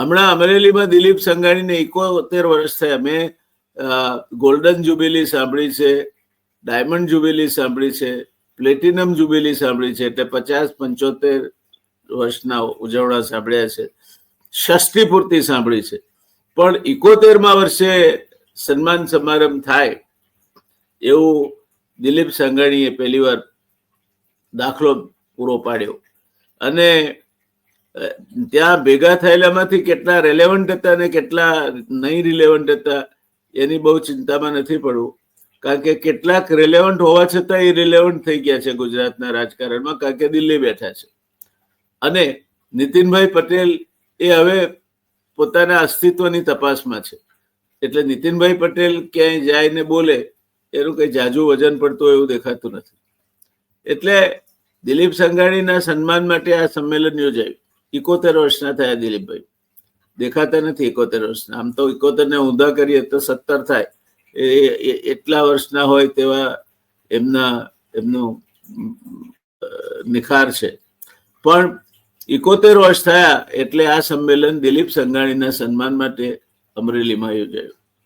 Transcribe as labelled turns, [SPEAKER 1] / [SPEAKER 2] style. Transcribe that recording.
[SPEAKER 1] હમણાં અમરેલીમાં દિલીપ સંઘાણીને એકોતેર વર્ષ થયા. મેં ગોલ્ડન જુબેલી સાંભળી છે ડાયમંડ જુબેલી સાંભળી છે પ્લેટિનમ જુબેલી સાંભળી છે, એટલે પચાસ પંચોતેર વર્ષના ઉજવણા સાંભળ્યા છે. ષષ્ઠી પૂર્તિ સાંભળી છે. પણ ઇકોતેરમાં વર્ષે સન્માન સમારંભ થાય એવું દિલીપ સંઘાણીએ પહેલીવાર દાખલો પૂરો પાડ્યો. અને ત્યાં ભેગા થયેલામાંથી કેટલા રેલેવન્ટ હતા અને કેટલા નહીં રિલેવન્ટ હતા, એની બહુ ચિંતામાં નથી પડવું. કારણ કે કેટલાક રિલેવન્ટ હોવા છતાં એ રિલેવન્ટ થઈ ગયા છે ગુજરાતના રાજકારણમાં, કારણ કે દિલ્હી બેઠા છે. અને નીતિનભાઈ પટેલ એ હવે પોતાના અસ્તિત્વની તપાસમાં છે. એટલે નીતિનભાઈ પટેલ ક્યાંય જાય ને બોલે, એનું કઈ જાજુ વજન પડતું એવું દેખાતું નથી. એટલે દિલીપ સંઘાણીના સન્માન માટે આ સંમેલન યોજાયું. ઇકોતેર વર્ષના થયા દિલીપભાઈ. દેખાતા નથી એકોતેર વર્ષના. આમ તો ઇકોતેર ને ઊંધા કરીએ તો સત્તર થાય. એ- એટલા વર્ષના હોય તેવા એમના, એમનું નિખાર છે. પણ ઇકોતેર વર્ષ થયા એટલે આ સંમેલન દિલીપ સંઘાણીના સન્માન માટે અમરેલીમાં યોજાયું.